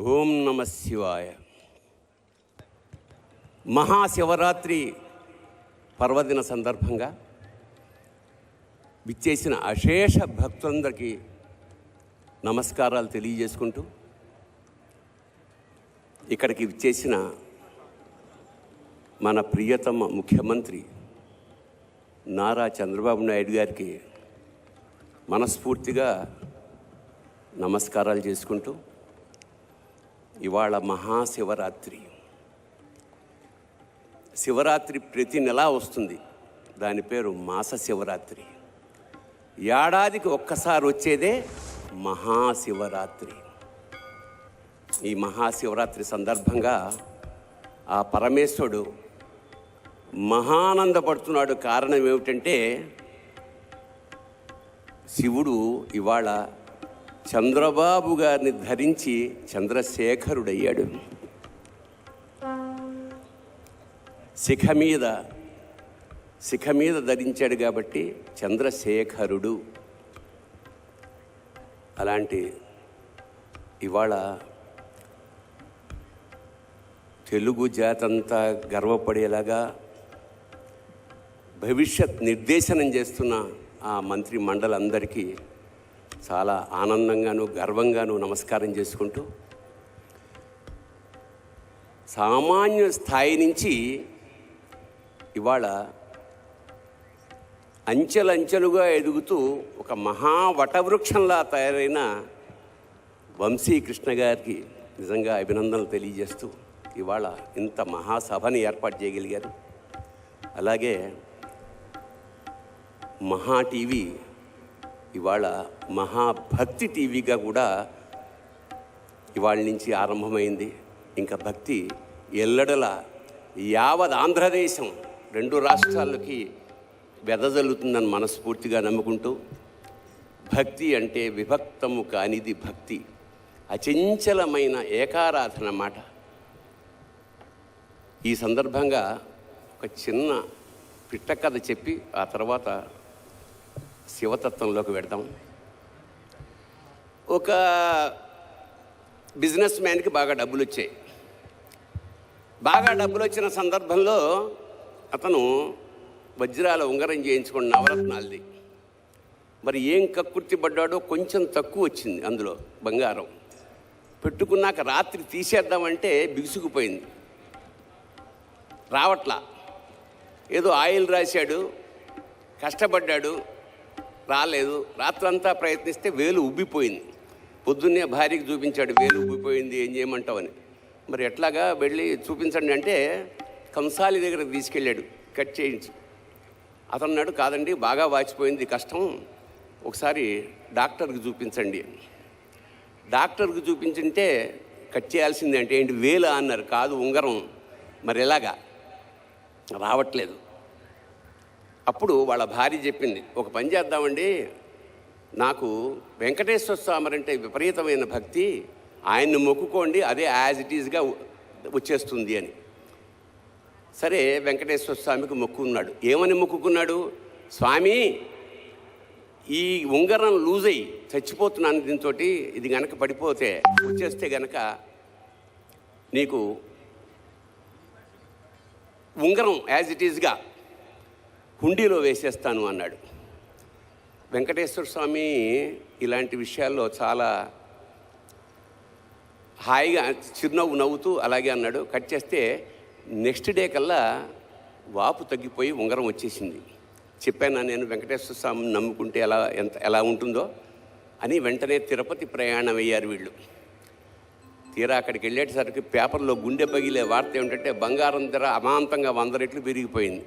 ఓం నమ శివాయ. మహాశివరాత్రి పర్వదిన సందర్భంగా విచ్చేసిన అశేష భక్తులందరికీ నమస్కారాలు తెలియజేసుకుంటూ ఇక్కడికి విచ్చేసిన మన ప్రియతమ ముఖ్యమంత్రి నారా చంద్రబాబు నాయుడు గారికి మనస్ఫూర్తిగా నమస్కారాలు చేసుకుంటూ ఇవాళ మహాశివరాత్రి. శివరాత్రి ప్రతి నెలా వస్తుంది. దాని పేరు మాస శివరాత్రి ఏడాదికి ఒక్కసారి వచ్చేదే మహాశివరాత్రి. ఈ మహాశివరాత్రి సందర్భంగా ఆ పరమేశ్వరుడు మహానందపడుతున్నాడు. కారణం ఏమిటంటే శివుడు ఇవాళ చంద్రబాబు గారిని ధరించి చంద్రశేఖరుడయ్యాడు. శిఖ మీద శిఖ మీద ధరించాడు కాబట్టి చంద్రశేఖరుడు. అలాంటి ఇవాళ తెలుగు జాతంతా గర్వపడేలాగా భవిష్యత్ నిర్దేశనం చేస్తున్న ఆ మంత్రి మండలందరికీ చాలా ఆనందంగాను గర్వంగాను నమస్కారం చేసుకుంటూ సామాన్య స్థాయి నుంచి ఇవాళ అంచెలంచెలుగా ఎదుగుతూ ఒక మహా వటవృక్షంలా తయారైన వంశీకృష్ణ గారికి నిజంగా అభినందనలు తెలియజేస్తూ ఇవాళ ఇంత మహాసభని ఏర్పాటు చేయగలిగారు. అలాగే మహా టీవీ ఇవాళ మహాభక్తి టీవీగా కూడా ఇవాళ నుంచి ఆరంభమైంది. ఇంకా భక్తి ఎల్లడల యావత్ ఆంధ్రదేశం రెండు రాష్ట్రాలకి వెదజల్లుతుందని మనస్ఫూర్తిగా నమ్ముకుంటూ భక్తి అంటే విభక్తము కానిది భక్తి. అచంచలమైన ఏకారాధన మాట. ఈ సందర్భంగా ఒక చిన్న పిట్ట కథ చెప్పి ఆ తర్వాత శివతత్వంలోకి పెడదాం. ఒక బిజినెస్ మ్యాన్కి బాగా డబ్బులు వచ్చాయి బాగా డబ్బులు వచ్చిన సందర్భంలో అతను వజ్రాల ఉంగరం చేయించుకున్న నవరత్నాలది మరి ఏం కక్కుర్తి పడ్డాడో కొంచెం తక్కువ వచ్చింది అందులో బంగారం. పెట్టుకున్నాక రాత్రి తీసేద్దామంటే బిగుసుకుపోయింది. రావట్లా. ఏదో ఆయిల్ రాశాడు కష్టపడ్డాడు రాలేదు. రాత్రంతా ప్రయత్నిస్తే వేలు ఉబ్బిపోయింది. పొద్దున్నే భార్యకి చూపించాడు వేలు ఉబ్బిపోయింది ఏం చేయమంటావని. మరి ఎట్లాగా వెళ్ళి చూపించండి అంటే కంసాలి దగ్గర తీసుకెళ్ళాడు కట్ చేయించి. అతన్నాడు కాదండి బాగా వాచిపోయింది కష్టం. ఒకసారి డాక్టర్కి చూపించండి డాక్టర్కి చూపించుంటే కట్ చేయాల్సింది అంటే ఏంటి వేలు? అన్నారు. కాదు ఉంగరం. మరి ఎలాగా? రావట్లేదు. అప్పుడు వాళ్ళ భార్య చెప్పింది ఒక పని చేద్దామండి. నాకు వెంకటేశ్వర స్వామి అంటే విపరీతమైన భక్తి. ఆయన్ని మొక్కుకోండి అదే యాజ్ ఇట్ ఈజ్గా వచ్చేస్తుంది అని. సరే వెంకటేశ్వర స్వామికి మొక్కుకున్నాడు ఏమని మొక్కుకున్నాడు? స్వామి ఈ ఉంగరం లూజ్ అయ్యి చచ్చిపోతున్నాను దీంతో ఇది గనక పడిపోతే వచ్చేస్తే గనక నీకు ఉంగరం యాజ్ ఇట్ ఈజ్గా హుండీలో వేసేస్తాను అన్నాడు. వెంకటేశ్వర స్వామి ఇలాంటి విషయాల్లో చాలా హాయిగా చిరునవ్వు నవ్వుతూ అలాగే అన్నాడు. కట్ చేస్తే నెక్స్ట్ డే కల్లా వాపు తగ్గిపోయి ఉంగరం వచ్చేసింది. చెప్పాను నేను వెంకటేశ్వర స్వామిని నమ్ముకుంటే ఎలా ఎంత ఎలా ఉంటుందో అని వెంటనే తిరుపతి ప్రయాణం అయ్యారు వీళ్ళు. తీరా అక్కడికి వెళ్ళేటసరికి పేపర్లో గుండె పగిలే వార్త ఏమిటంటే బంగారం ధర అమాంతంగా వంద రెట్లు పెరిగిపోయింది.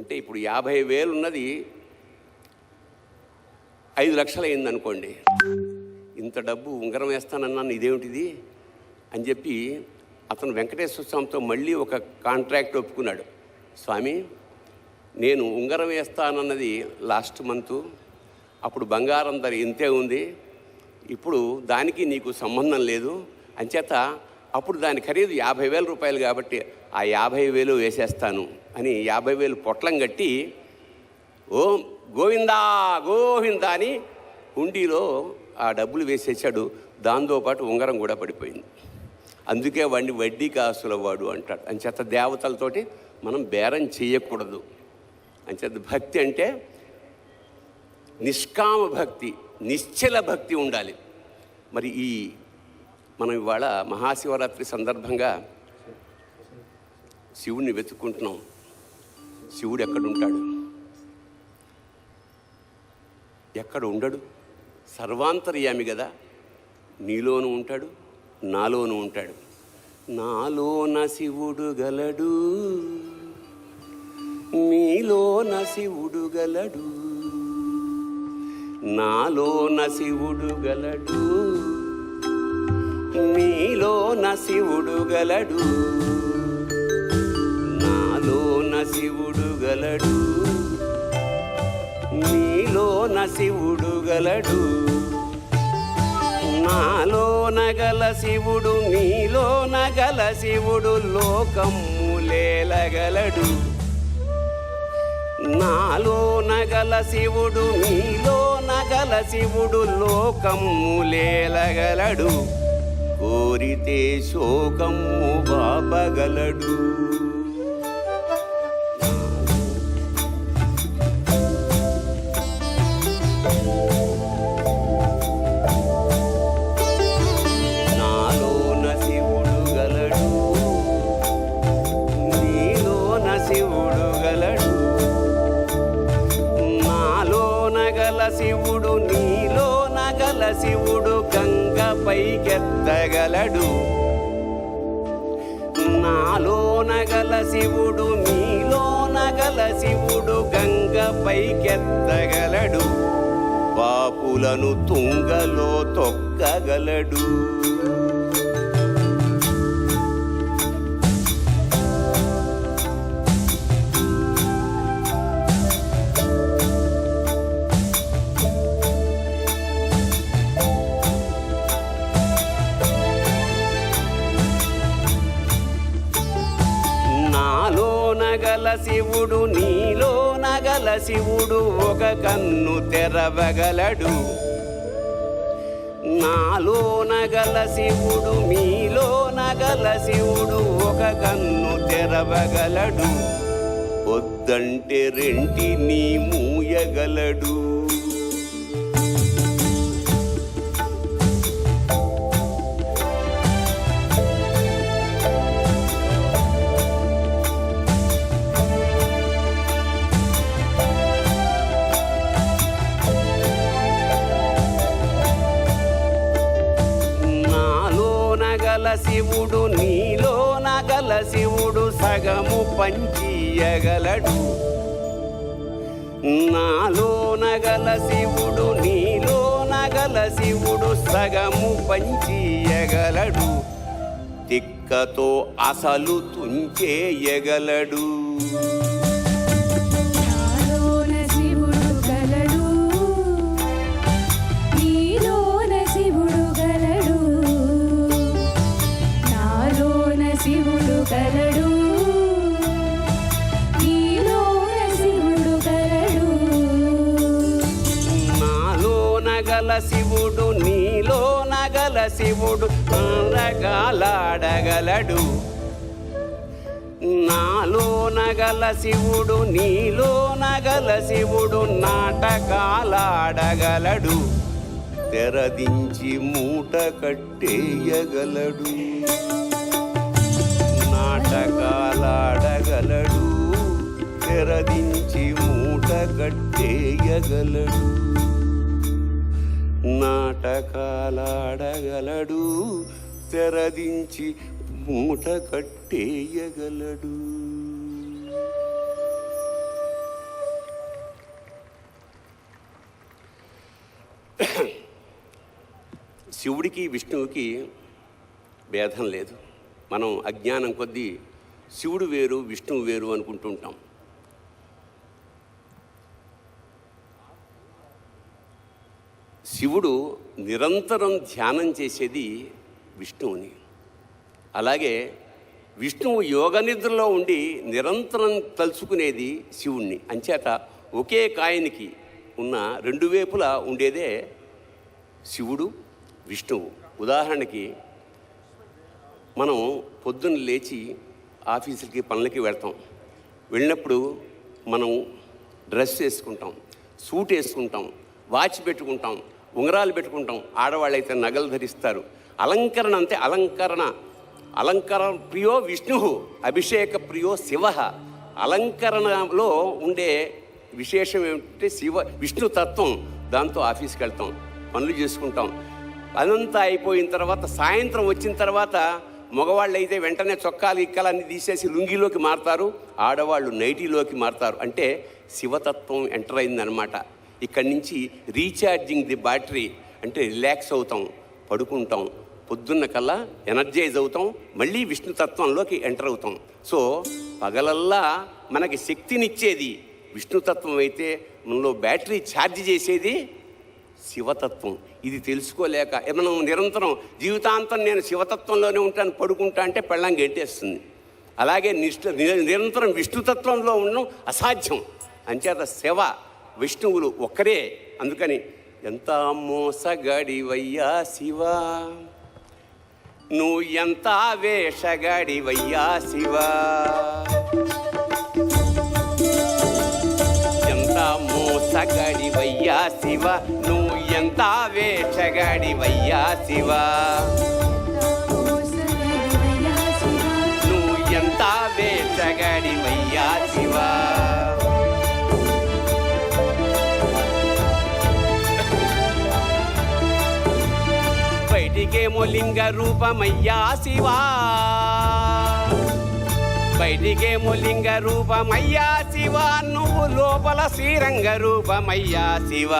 అంటే ఇప్పుడు యాభై వేలు ఉన్నది ఐదు లక్షలు అయింది అనుకోండి ఇంత డబ్బు ఉంగరం వేస్తానన్నాను ఇదేమిటిది? అని చెప్పి అతను వెంకటేశ్వర స్వామితో మళ్ళీ ఒక కాంట్రాక్ట్ ఒప్పుకున్నాడు. స్వామి నేను ఉంగరం వేస్తానన్నది లాస్ట్ మంత్ అప్పుడు బంగారం ధర ఇంతే ఉంది ఇప్పుడు దానికి నీకు సంబంధం లేదు అంచేత అప్పుడు దాని ఖరీదు యాభై వేల రూపాయలు కాబట్టి ఆ యాభై వేలు వేసేస్తాను. అని యాభై వేలు పొట్లం కట్టి ఓం గోవిందా గోవిందా అని హుండీలో ఆ డబ్బులు వేసేసాడు. దాంతోపాటు ఉంగరం కూడా పడిపోయింది. అందుకే వాడిని వడ్డీ కాసుల వాడు అంటాడు. అంచేత దేవతలతోటి మనం బేరం చేయకూడదు. అంచేత భక్తి అంటే నిష్కామ భక్తి నిశ్చల భక్తి ఉండాలి. మరి ఈ మనం ఇవాళ మహాశివరాత్రి సందర్భంగా శివుణ్ణి వెతుక్కుంటున్నాం. శివుడు ఎక్కడుంటాడు? ఎక్కడ ఉండడు సర్వాంతర్యామి కదా నీలోను ఉంటాడు నాలోను ఉంటాడు. నాలోన శివుడు గలడు నీలోన శివుడు గలడు నాలోన శివుడు గలడు నీలోన శివుడు గలడు. శివుడు గలడు నీలోన శివుడు గలడు నాలోన గల శివుడు నీలోన గల శివుడు లోకములేలగలడు నాలోన గల శివుడు నీలోన గల శివుడు లోకములేలగలడు కోరితే శోకము బాపగలడు శివుడు మీలో నగల శివుడు గంగ పైకెత్తగలడు. పాపులను తుంగలో తొక్కగలడు. శివుడు నీలో నగల శివుడు ఒక కన్ను తెరవగలడు. నాలో నగల శివుడు మీలో నగల శివుడు ఒక కన్ను తెరవగలడు. వద్దంటే రెంటిని మూయగలడు. శివుడు నీలో నగల శివుడు సగము పంచియగలడు. నాలో నగల శివుడు నీలో నగల శివుడు సగము పంచియగలడు. తిక్కతో అసలు తుంచేయగలడు. గలడు నాలో నగల శివుడు నీలోన గల శివుడు నాటకాలాడగలడు. తెరదించి మూట కట్టేయగలడు. నాటకాలాడగలడు. తెరదించి మూట కట్టేయగలడు. నాటకాలాడగలడు. తెరదించి మూట కట్టేయగలడు. శివుడికి విష్ణువుకి భేదం లేదు. మనం అజ్ఞానం కొద్దీ శివుడు వేరు విష్ణువు వేరు అనుకుంటుంటాం శివుడు నిరంతరం ధ్యానం చేసేది విష్ణువుని. అలాగే విష్ణువు యోగ నిద్రలో ఉండి నిరంతరం తలుచుకునేది శివుణ్ణి. అంచేత ఒకే కాయనికి ఉన్న రెండు వైపులా ఉండేదే శివుడు విష్ణువు. ఉదాహరణకి మనం పొద్దున్న లేచి ఆఫీసులకి పనులకి వెళ్తాం. వెళ్ళినప్పుడు మనం డ్రెస్ వేసుకుంటాం సూట్ వేసుకుంటాం వాచ్ పెట్టుకుంటాం ఉంగరాలు పెట్టుకుంటాం. ఆడవాళ్ళు అయితే నగలు ధరిస్తారు. అలంకరణ అంతే అలంకరణ. అలంకరణ ప్రియో విష్ణు అభిషేక ప్రియో శివ. అలంకరణలో ఉండే విశేషం ఏమిటంటే శివ విష్ణు తత్వం. దాంతో ఆఫీస్కి వెళ్తాం పనులు చేసుకుంటాం. అదంతా అయిపోయిన తర్వాత సాయంత్రం వచ్చిన తర్వాత మగవాళ్ళు అయితే వెంటనే చొక్కాలు ఇక్కలన్నీ తీసేసి లుంగిలోకి మారుతారు ఆడవాళ్ళు నైటీలోకి మారుతారు. అంటే శివతత్వం ఎంటర్ అయిందనమాట ఇక్కడి నుంచి రీఛార్జింగ్ ది బ్యాటరీ అంటే రిలాక్స్ అవుతాం పడుకుంటాం. పొద్దున్న కల్లా ఎనర్జైజ్ అవుతాం మళ్ళీ విష్ణుతత్వంలోకి ఎంటర్ అవుతాం. సో పగలల్లా మనకి శక్తినిచ్చేది విష్ణుతత్వం అయితే మనలో బ్యాటరీ ఛార్జ్ చేసేది శివతత్వం. ఇది తెలుసుకోలేక మనం నిరంతరం జీవితాంతం నేను శివతత్వంలోనే ఉంటాను పడుకుంటా అంటే పెళ్ళం గెంటేస్తుంది. అలాగే నిష్ఠ ని- నిరంతరం విష్ణుతత్వంలో ఉండడం అసాధ్యం. అంచేత శివ విష్ణువులు ఒక్కరే. అందుకని ఎంత మోసగాడివయ్యా శివ? నువ్వు ఎంత వేషగాడివయ్యా శివా? ఎంత మోసగాడివయ్యా శివ? నువ్వు ఎంత వేషగాడివయ్యా శివ? నువ్వు ఎంత వేషగాడివయ్యా శివా? బయటికేమో లింగ రూపమయ్యా శివా. బయటికేమో లింగ రూపమయ్యా శివ. నువ్వు లోపల శ్రీరంగ రూపమయ్యా శివ.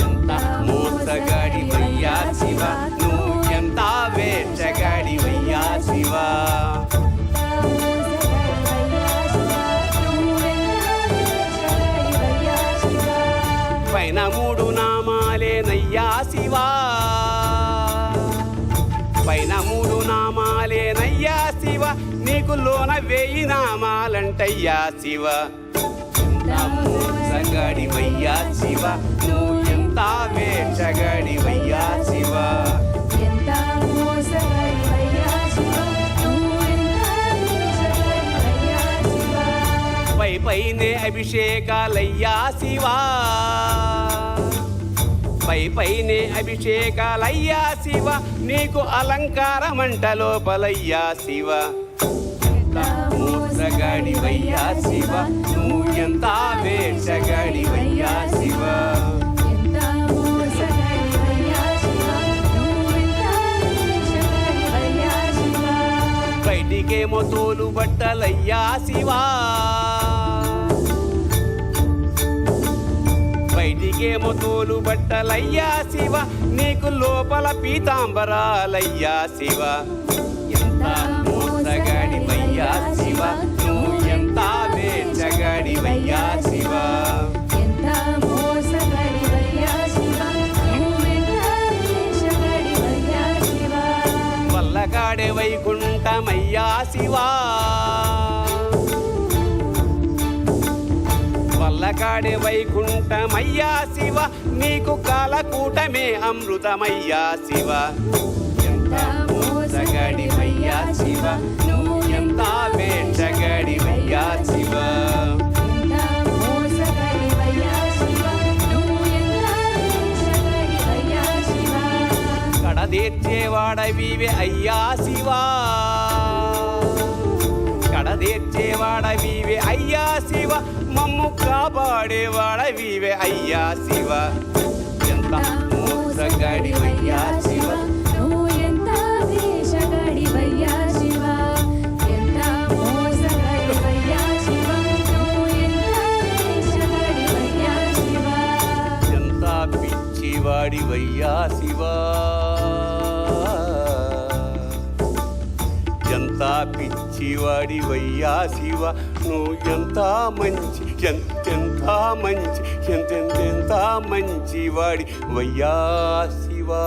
ఎంత మోసగాడివయ్యా శివ. నువ్వు ఎంత వేషగాడివయ్యా శివ. పైన మూడు నామాలేనయ్యా శివా. పైన మూడు నామాలేనయ్యా శివ. నీకు లోన వేయి నామాలంటయ్యా శివ. సంగడివయ్యా శివ. నువ్వు ఎంత వేషగడివయ్యా శివ. పై పైనే అభిషేకాలయ్యా శివా. పై పైనే అభిషేకాలయ్యా శివ నీకు అలంకారమంట లోపలయ్యా శివ. మూసగాడివయ్యా శివ నువ్వు ఎంత వేషగాడివయ్యా శివ. బయటికేమో తోలు బట్టలయ్యా శివా. బయటికేమో తోలు బట్టలయ్యా శివ నీకు లోపల పీతాంబరాలయ్యా శివ. ఎంత మోసగాడివయ్యా శివ నువ్వు ఎంత వేచగాడివయ్యా శివ. వల్లగాడే వైకుంఠమయ్యా శివా. వల్లకాడే వైకుంఠమయ్యా శివ నీకు కాలకూటమే అమృతమయ్యా శివ. ఎంత మోసగాడివయ్యా శివ నువ్వు ఎంత వేషగాడివయ్యా శివ. కడదేర్చేవాడవివే అయ్యా శివా. కడదేర్చేవాడవివే అయ్యా శివ మమ్ము కాపాడేవాడవివే అయ్యా శివ ఎంత మోసగాడివయ్యా శివ నువ్వు ఎంత వేషగాడివయ్యా శివ ఎంత పిచ్చివాడివయ్యా శివ. నువ్వు ఎంత మంచి ఎంతెంత మంచి ఎంతెంతెంత మంచివాడి వయ్యా శివా.